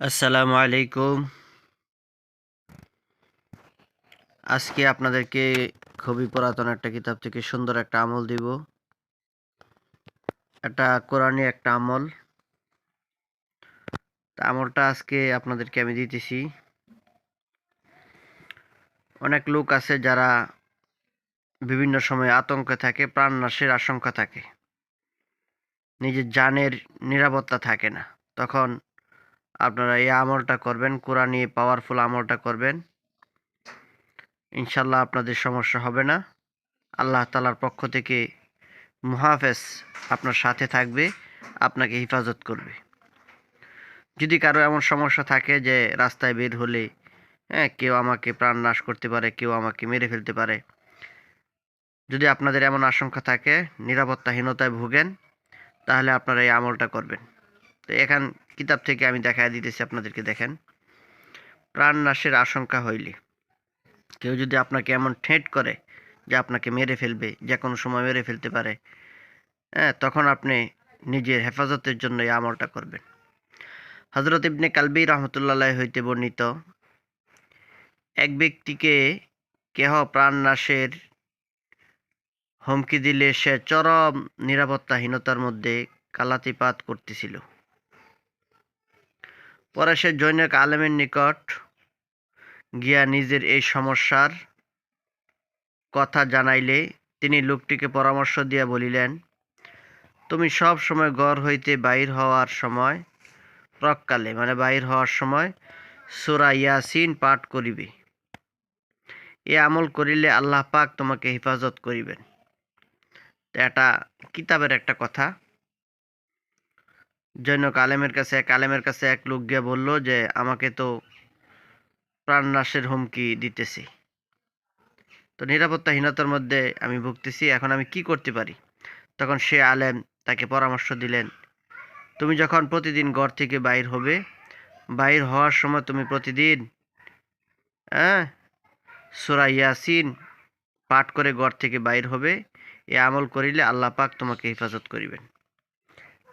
আসসালামু আলাইকুম। আজকে আপনাদেরকে খুবই পুরাতন একটা কিতাব থেকে সুন্দর একটা আমল দিব। এটা কোরআনী একটা আমল। তা আমলটা আজকে আপনাদেরকে আমি দিতেছি। অনেক লোক আছে যারা বিভিন্ন সময় আতঙ্কে থাকে প্রাণনাশের আশঙ্কা থাকে। নিজের জানের নিরাপত্তা থাকে না। তখন আপনারা এই আমলটা করবেন, কোরআনী পাওয়ারফুল আমলটা করবেন ইনশাল্লাহ আপনাদের সমস্যা হবে না। আল্লাহ তালার পক্ষ থেকে মুহাফেজ আপনার সাথে থাকবে, আপনাকে হেফাজত করবে। যদি কারও এমন সমস্যা থাকে যে রাস্তায় বের হলে হ্যাঁ কেউ আমাকে প্রাণ নাশ করতে পারে, কেউ আমাকে মেরে ফেলতে পারে, যদি আপনাদের এমন আশঙ্কা থাকে, নিরাপত্তাহীনতায় ভুগেন, তাহলে আপনারা এই আমলটা করবেন। তো এখান কিতাব থেকে আমি দেখায় দিতেছি, আপনাদেরকে দেখেন। প্রাণ নাশের আশঙ্কা হইলে। কেউ যদি আপনাকে এমন ঠেট করে যে আপনাকে মেরে ফেলবে, যে কোনো সময় মেরে ফেলতে পারে হ্যাঁ তখন আপনি নিজের হেফাজতের জন্য এই আমলটা করবেন। হজরত ইবনে কালবি রহমতুল্লাহ হইতে বর্ণিত, এক ব্যক্তিকে কেহ প্রাণ নাশের হুমকি দিলে সে চরম নিরাপত্তাহীনতার মধ্যে কালাতিপাত করতেছিল। পরে সে জৈনক আলেমের নিকট গিয়া নিজের এই সমস্যার কথা জানাইলে তিনি লোকটিকে পরামর্শ দিয়া বলিলেন, তুমি সব সময় ঘর হইতে বাইর হওয়ার সময় প্রককালে মানে বাইর হওয়ার সময় সুরা ইয়াসিন পাঠ করিবে। এ আমল করিলে আল্লাহ পাক তোমাকে হেফাজত করিবেন। এটা কিতাবের একটা কথা। জৈনক আলেমের কাছে এক আলেমের কাছে এক লোক গিয়ে বলল যে, আমাকে তো প্রাণনাশের হুমকি দিতেছে। তো নিরাপত্তাহীনতার মধ্যে আমি ভুগতেছি, এখন আমি কি করতে পারি? তখন সে আলেম তাকে পরামর্শ দিলেন, তুমি যখন প্রতিদিন ঘর থেকে বাইর হবে, বাইর হওয়ার সময় তুমি প্রতিদিন হ্যাঁ সুরা ইয়াসিন পাঠ করে ঘর থেকে বাইর হবে। এ আমল করিলে আল্লাহ পাক তোমাকে হেফাজত করিবেন।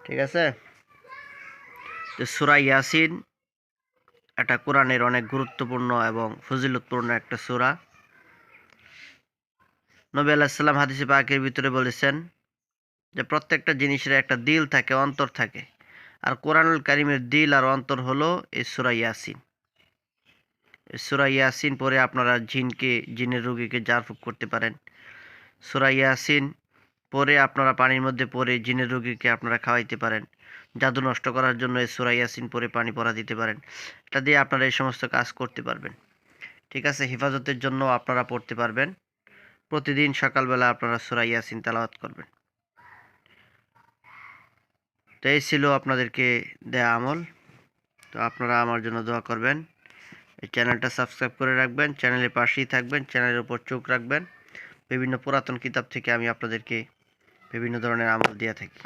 ঠিক আছে? তো সুরা ইয়াসিন, এটা কোরআনের অনেক গুরুত্বপূর্ণ এবং ফজিলতপূর্ণ একটা সুরা। নবী আলাহিসাল্লাম হাদিসে পাকের ভিতরে বলেছেন যে, প্রত্যেকটা জিনিসের একটা দিল থাকে, অন্তর থাকে। আর কোরআনুল কারিমের দিল আর অন্তর হলো এই সুরা ইয়াসিন। সুরা ইয়াসিন পরে আপনারা জিনকে, জিনের রোগীকে জারফুক করতে পারেন। সুরা ইয়াসিন পরে আপনারা পানির মধ্যে পরে জিনের রোগীকে আপনারা খাওয়াইতে পারেন। জাদু নষ্ট করার জন্য এই সুরা ইয়াসিন পরে পানি পরা দিতে পারেন। এটা দিয়ে আপনারা এই সমস্ত কাজ করতে পারবেন। ঠিক আছে? হেফাজতের জন্য আপনারা পড়তে পারবেন। প্রতিদিন সকালবেলা আপনারা সুরা ইয়াসিন তেলাওয়াত করবেন। তো এই ছিল আপনাদেরকে দেয়া আমল। তো আপনারা আমার জন্য দোয়া করবেন। এই চ্যানেলটা সাবস্ক্রাইব করে রাখবেন। চ্যানেলের পাশেই থাকবেন। চ্যানেলের উপর চোখ রাখবেন। বিভিন্ন পুরাতন কিতাব থেকে আমি আপনাদেরকে বিভিন্ন ধরনের আমল দিয়ে থাকি।